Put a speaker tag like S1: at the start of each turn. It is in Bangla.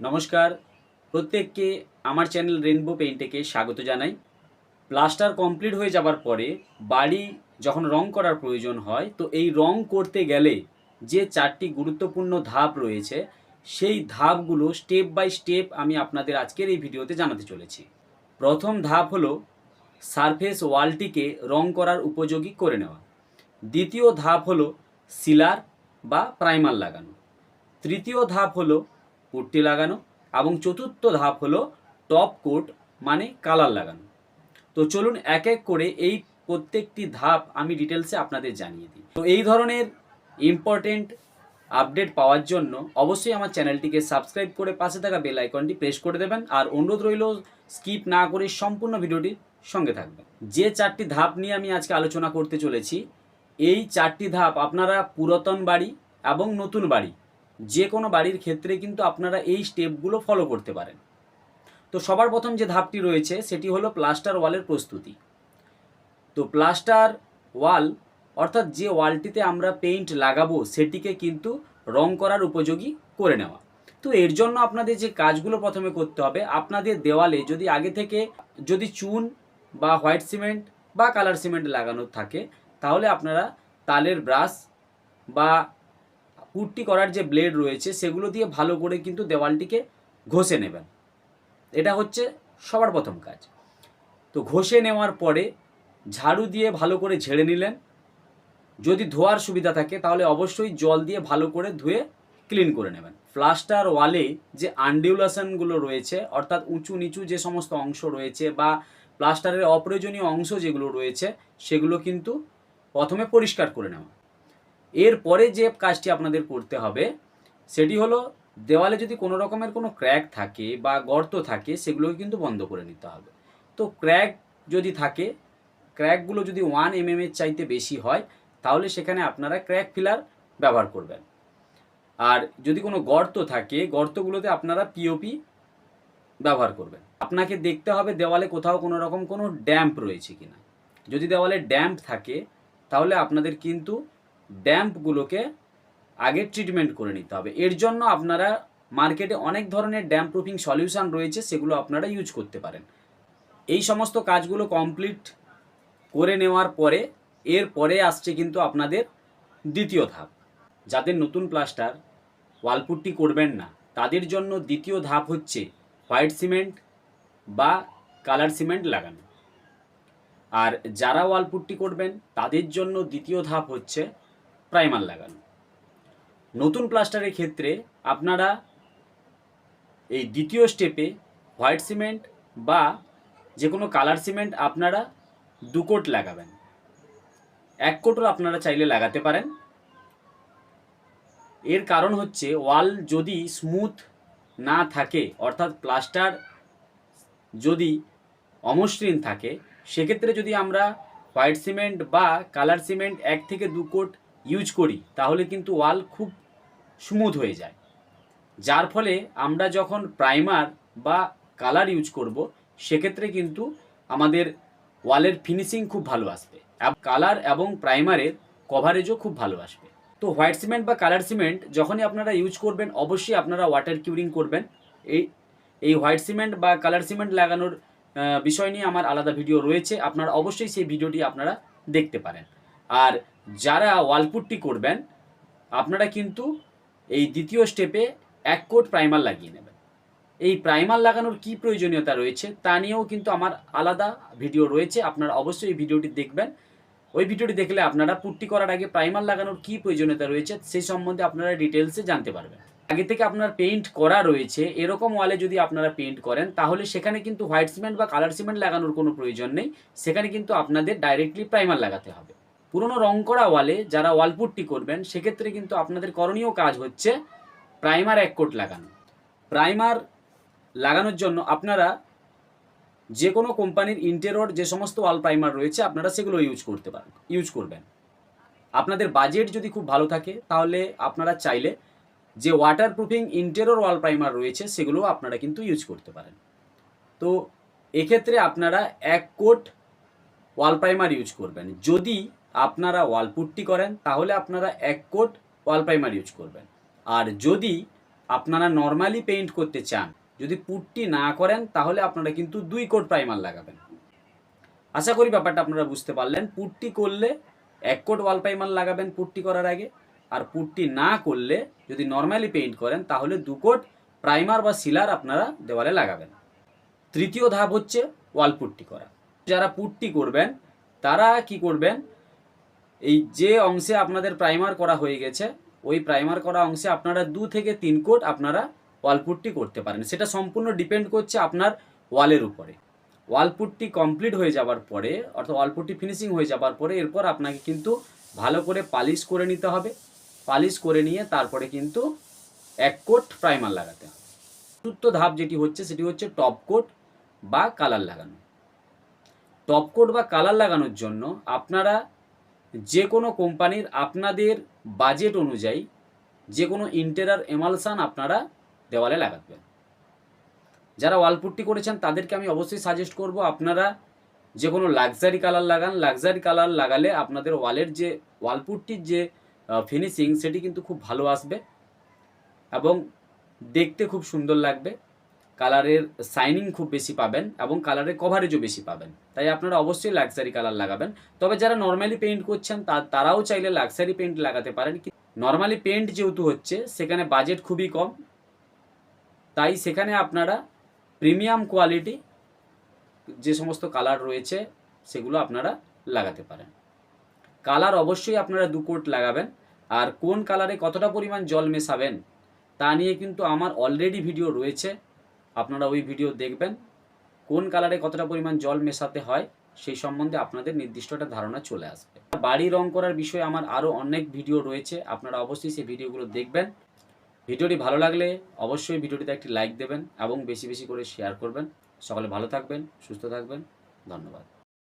S1: নমস্কার। প্রত্যেককে আমার চ্যানেল রেনবো পেইন্টেকে স্বাগত জানাই। প্লাস্টার কমপ্লিট হয়ে যাবার পরে বাড়ি যখন রং করার প্রয়োজন হয়, তো এই রং করতে গেলে যে চারটি গুরুত্বপূর্ণ ধাপ রয়েছে, সেই ধাপগুলো স্টেপ বাই স্টেপ আমি আপনাদের আজকের এই ভিডিওতে জানাতে চলেছি। প্রথম ধাপ হলো সারফেস ওয়ালটিকে রং করার উপযোগী করে নেওয়া। দ্বিতীয় ধাপ হলো সিলার বা প্রাইমার লাগানো। তৃতীয় ধাপ হলো পুট্টি লাগানো এবং চতুর্থ ধাপ হলো টপ কোট মানে কালার লাগানো। তো চলুন এক এক করে এই প্রত্যেকটি ধাপ আমি ডিটেলসে আপনাদের জানিয়ে দিই। তো এই ধরনের ইম্পর্টেন্ট আপডেট পাওয়ার জন্য অবশ্যই আমার চ্যানেলটিকে সাবস্ক্রাইব করে পাশে থাকা বেল আইকনটি প্রেস করে দেবেন আর অনুরোধ রইল স্কিপ না করে সম্পূর্ণ ভিডিওটির সঙ্গে থাকবেন। যে চারটি ধাপ নিয়ে আমি আজকে আলোচনা করতে চলেছি, এই চারটি ধাপ আপনারা পুরাতন বাড়ি এবং নতুন বাড়ি যে কোনো বাড়ির ক্ষেত্রে কিন্তু আপনারা এই স্টেপগুলো ফলো করতে পারেন। তো সবার প্রথম যে ধাপটি রয়েছে, সেটি হলো প্লাস্টার ওয়ালের প্রস্তুতি। তো প্লাস্টার ওয়াল অর্থাৎ যে ওয়ালটিতে আমরা পেইন্ট লাগাবো, সেটিকে কিন্তু রং করার উপযোগী করে নেওয়া। তো এর জন্য আপনাদের যে কাজগুলো প্রথমে করতে হবে, আপনাদের দেওয়ালে যদি আগে থেকে যদি চুন বা হোয়াইট সিমেন্ট বা কালার সিমেন্ট লাগানো থাকে, তাহলে আপনারা তালের ব্রাশ বা পুট্টি করার যে ব্লেড রয়েছে, সেগুলো দিয়ে ভালো করে কিন্তু দেওয়ালটিকে ঘষে নেবেন। এটা হচ্ছে সবার প্রথম কাজ। তো ঘষে নেওয়ার পরে ঝাড়ু দিয়ে ভালো করে ঝেড়ে নিলেন। যদি ধোয়ার সুবিধা থাকে, তাহলে অবশ্যই জল দিয়ে ভালো করে ধুয়ে ক্লিন করে নেবেন। প্লাস্টার ওয়ালে যে আনডিউলেশনগুলো রয়েছে, অর্থাৎ উঁচু নিচু যে সমস্ত অংশ রয়েছে বা প্লাস্টারের অপ্রয়োজনীয় অংশ যেগুলো রয়েছে, সেগুলো কিন্তু প্রথমে পরিষ্কার করে নেওয়া। এরপরে যে কাজটি আপনাদের করতে হবে, সেটি হলো দেওয়ালে যদি কোনো রকমের কোনো ক্র্যাক থাকে বা গর্ত থাকে, সেগুলোকে কিন্তু বন্ধ করে নিতে হবে। তো ক্র্যাক যদি থাকে, ক্র্যাকগুলো যদি ওয়ান এম এর চাইতে বেশি হয়, তাহলে সেখানে আপনারা ক্র্যাক ফিলার ব্যবহার করবেন। আর যদি কোনো গর্ত থাকে, গর্তগুলোতে আপনারা পিওপি ব্যবহার করবেন। আপনাকে দেখতে হবে দেওয়ালে কোথাও কোনো রকম কোনো ড্যাম্প রয়েছে কিনা। যদি দেওয়ালে ড্যাম্প থাকে, তাহলে আপনাদের কিন্তু ড্যাম্পগুলোকে আগে ট্রিটমেন্ট করে নিতে হবে। এর জন্য আপনারা মার্কেটে অনেক ধরনের ড্যাম্প প্রুফিং সলিউশন রয়েছে, সেগুলো আপনারা ইউজ করতে পারেন। এই সমস্ত কাজগুলো কমপ্লিট করে নেওয়ার পরে, এর পরে আসছে কিন্তু আপনাদের দ্বিতীয় ধাপ। যাদের নতুন প্লাস্টার ওয়ালপুট্টি করবেন না, তাদের জন্য দ্বিতীয় ধাপ হচ্ছে হোয়াইট সিমেন্ট বা কালার সিমেন্ট লাগানো। আর যারা ওয়ালপুট্টি করবেন, তাদের জন্য দ্বিতীয় ধাপ হচ্ছে প্রাইমার লাগান নতুন প্লাস্টারের ক্ষেত্রে আপনারা এই দ্বিতীয় স্টেপে হোয়াইট সিমেন্ট বা যে কোনো কালার সিমেন্ট আপনারা দু কোট লাগাবেন। এক কোটও আপনারা চাইলে লাগাতে পারেন। এর কারণ হচ্ছে ওয়াল যদি স্মুথ না থাকে, অর্থাৎ প্লাস্টার যদি অমসৃণ থাকে, সেক্ষেত্রে যদি আমরা হোয়াইট সিমেন্ট বা কালার সিমেন্ট এক থেকে দু কোট ইউজ করি, তাহলে কিন্তু ওয়াল খুব স্মুথ হয়ে যায়। যার ফলে আমরা যখন প্রাইমার বা কালার ইউজ করব, সেক্ষেত্রে কিন্তু আমাদের ওয়ালের ফিনিশিং খুব ভালো আসবে। কালার এবং প্রাইমারের কভারেজও খুব ভালো আসবে। তো হোয়াইট সিমেন্ট বা কালার সিমেন্ট যখনই আপনারা ইউজ করবেন, অবশ্যই আপনারা ওয়াটার কিউরিং করবেন। এই এই হোয়াইট সিমেন্ট বা কালার সিমেন্ট লাগানোর বিষয় নিয়ে আমার আলাদা ভিডিও রয়েছে। আপনারা অবশ্যই সেই ভিডিওটি আপনারা দেখতে পারেন। আর যারা ওয়ালপুট্টি করবেন, আপনারা কিন্তু এই দ্বিতীয় স্টেপে এক কোট প্রাইমার লাগিয়ে নেবেন। এই প্রাইমার লাগানোর কি প্রয়োজনীয়তা রয়েছে তা নিয়েও কিন্তু আমার আলাদা ভিডিও রয়েছে, আপনারা অবশ্যই এই ভিডিওটি দেখবেন। ওই ভিডিওটি দেখলে আপনারা পুট্টি করার আগে প্রাইমার লাগানোর কি প্রয়োজনীয়তা রয়েছে সেই সম্বন্ধে আপনারা ডিটেলসে জানতে পারবেন। আগে থেকে আপনার পেইন্ট করা রয়েছে, এরকম ওয়ালে যদি আপনারা পেইন্ট করেন, তাহলে সেখানে কিন্তু হোয়াইট সিমেন্ট বা কালার সিমেন্ট লাগানোর কোনো প্রয়োজন নেই, সেখানে কিন্তু আপনাদের ডাইরেক্টলি প্রাইমার লাগাতে হবে। পুরনো রং করা ওয়ালে যারা ওয়ালপুটটি করবেন, সেক্ষেত্রে কিন্তু আপনাদের করণীয় কাজ হচ্ছে প্রাইমার এক কোট লাগানো। প্রাইমার লাগানোর জন্য আপনারা যে কোনো কোম্পানির ইন্টেরিয়র যে সমস্ত ওয়াল প্রাইমার রয়েছে, আপনারা সেগুলো ইউজ করতে পারেন ইউজ করবেন। আপনাদের বাজেট যদি খুব ভালো থাকে, তাহলে আপনারা চাইলে যে waterproofing interior wall primer রয়েছে সেগুলো আপনারা কিন্তু ইউজ করতে পারেন। তো এক্ষেত্রে আপনারা এক কোট ওয়াল প্রাইমার ইউজ করবেন। যদি আপনারা ওয়াল পুট্টি করেন, তাহলে আপনারা এক কোট ওয়াল প্রাইমার ইউজ করবেন। আর যদি আপনারা নর্মালি পেইন্ট করতে চান, যদি পুট্টি না করেন, তাহলে আপনারা কিন্তু দুই কোট প্রাইমার লাগাবেন। আশা করি ব্যাপারটা আপনারা বুঝতে পারলেন। পুট্টি করলে এক কোট ওয়াল প্রাইমার লাগাবেন পুট্টি করার আগে। আর পুট্টি না করলে যদি নর্মালি পেইন্ট করেন, তাহলে দু কোট প্রাইমার বা সিলার আপনারা দেওয়ালে লাগাবেন। তৃতীয় ধাপ হচ্ছে ওয়াল পুট্টি করা। যারা পুট্টি করবেন, তারা কি করবেন? এই যে অংশে আপনাদের প্রাইমার করা হয়ে গেছে, ওই প্রাইমার করা অংশে আপনারা দু থেকে তিন কোট আপনারা ওয়াল পুট্টি করতে পারেন। সেটা সম্পূর্ণ ডিপেন্ড করছে আপনার ওয়ালের উপরে। ওয়াল পুট্টি কমপ্লিট হয়ে যাওয়ার পরে, অর্থাৎ ওয়াল পুট্টি ফিনিশিং হয়ে যাওয়ার পরে, এরপর আপনাকে কিন্তু ভালো করে পালিশ করে নিতে হবে। পালিশ করে নিয়ে তারপরে কিন্তু এক কোট প্রাইমার লাগাতে হবে। চতুর্থ ধাপ যেটি হচ্ছে, সেটি হচ্ছে টপ কোট বা কালার লাগানো। টপ কোট বা কালার লাগানোর জন্য আপনারা যে কোনো কোম্পানির আপনাদের বাজেট অনুযায়ী যে কোনো ইন্টেরার এমালসান আপনারা দেওয়ালে লাগাবেন। যারা ওয়ালপুট্টি করেছেন, তাদেরকে আমি অবশ্যই সাজেস্ট করব, আপনারা যে কোনো লাক্সারি কালার লাগান। লাক্সারি কালার লাগালে আপনাদের ওয়ালের যে, ওয়ালপুট্টির যে ফিনিশিং সেটি কিন্তু খুব ভালো আসবে এবং দেখতে খুব সুন্দর লাগবে। কালারের সাইনিং খুব বেশি পাবেন এবং কালারের কভারেজও বেশি পাবেন। তাই আপনারা অবশ্যই লাক্সারি কালার লাগাবেন। তবে যারা নর্মালি পেন্ট করছেন তারাও চাইলে লাক্সারি পেইন্ট লাগাতে পারেন। কি নর্মালি পেইন্ট যেহেতু হচ্ছে, সেখানে বাজেট খুবই কম। তাই সেখানে আপনারা প্রিমিয়াম কোয়ালিটি যে সমস্ত কালার রয়েছে, সেগুলো আপনারা লাগাতে পারেন। কালার অবশ্যই আপনারা দু কোট লাগাবেন। আর কোন কালারে কতটা পরিমাণ জল মেশাবেন, তা নিয়ে কিন্তু আমার অলরেডি ভিডিও রয়েছে। আপনারা ওই ভিডিও দেখবেন, কোন কালারে কতটা পরিমাণ জল মেশাতে হয়, সেই সম্বন্ধে আপনাদের নির্দিষ্ট একটা ধারণা চলে আসবে। বাড়ি রং করার বিষয়ে আমার আরও অনেক ভিডিও রয়েছে, আপনারা অবশ্যই সেই ভিডিওগুলো দেখবেন। ভিডিওটি ভালো লাগলে অবশ্যই ভিডিওটিতে একটি লাইক দেবেন এবং বেশি বেশি করে শেয়ার করবেন। সকলে ভালো থাকবেন, সুস্থ থাকবেন, ধন্যবাদ।